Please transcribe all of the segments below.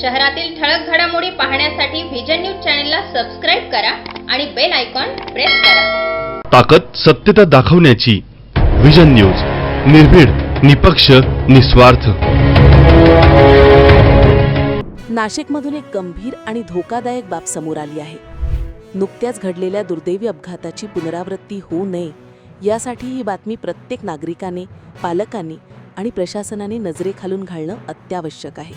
शहरातील ठळक घडामोडी पाहण्यासाठी व्हिजन न्यूज चॅनलला सबस्क्राईब करा आणि बेल आयकॉन प्रेस करा. ताकद सत्यता दाखवण्याची विजन न्यूज निर्भीड निपक्ष निस्वार्थ. नाशिकमधून एक गंभीर आणि धोकादायक बाब समोर आली आहे. नुकत्याच घडलेल्या दुर्दैवी अपघाताची पुनरावृत्ती होऊ नये यासाठी ही बातमी प्रत्येक नागरिकाने पालकांनी आणि प्रशासनाने नजरेखालून घालणं अत्यावश्यक आहे.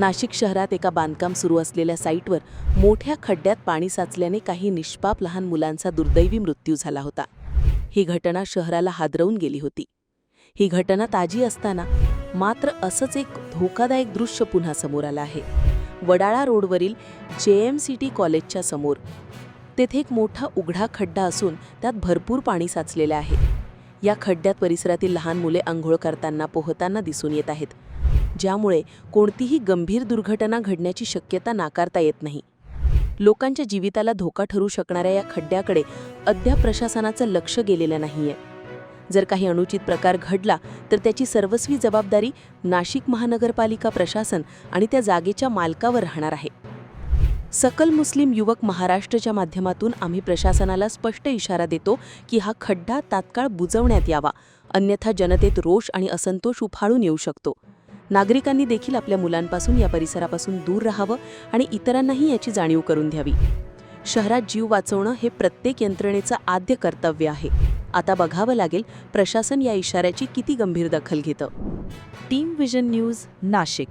नाशिक शहरात एका बांधकाम सुरू असलेल्या साईटवर मोठ्या खड्ड्यात पाणी साचल्याने काही निष्पाप लहान मुलांचा दुर्दैवी मृत्यू झाला होता. ही घटना शहराला हादरवून गेली होती. ही घटना ताजी असताना मात्र असंच एक धोकादायक दृश्य पुन्हा समोर आलं आहे. वडाळा रोडवरील जे एम सी टी कॉलेजच्या समोर. तेथे एक मोठा उघडा खड्डा असून त्यात भरपूर पाणी साचलेले आहे. या खड्ड्यात परिसरातील लहान मुले आंघोळ करताना पोहताना दिसून येत आहेत. ज्यामुळे कोणतीही गंभीर दुर्घटना घडण्याची शक्यता नाकारता येत नाही. लोकांच्या जीविताला धोका ठरू शकणाऱ्या या खड्ड्याकडे अद्याप प्रशासनाचं लक्ष गेलेलं नाहीये. जर काही अनुचित प्रकार घडला तर त्याची सर्वस्वी जबाबदारी नाशिक महानगरपालिका प्रशासन आणि त्या जागेच्या मालकावर राहणार आहे. सकल मुस्लिम युवक महाराष्ट्रच्या माध्यमातून आम्ही प्रशासनाला स्पष्ट इशारा देतो की हा खड्डा तात्काळ बुजवण्यात यावा. अन्यथा जनतेत रोष आणि असंतोष उफाळून येऊ शकतो. नागरिकांनी देखील आपल्या मुलांपासून या परिसरापासून दूर राहावं आणि इतरांनाही याची जाणीव करून द्यावी शहरात जीव वाचवणं हे प्रत्येक यंत्रणेचं आद्य कर्तव्य आहे. आता बघावं लागेल प्रशासन या इशाऱ्याची किती गंभीर दखल घेतं. Team vision news Nashik.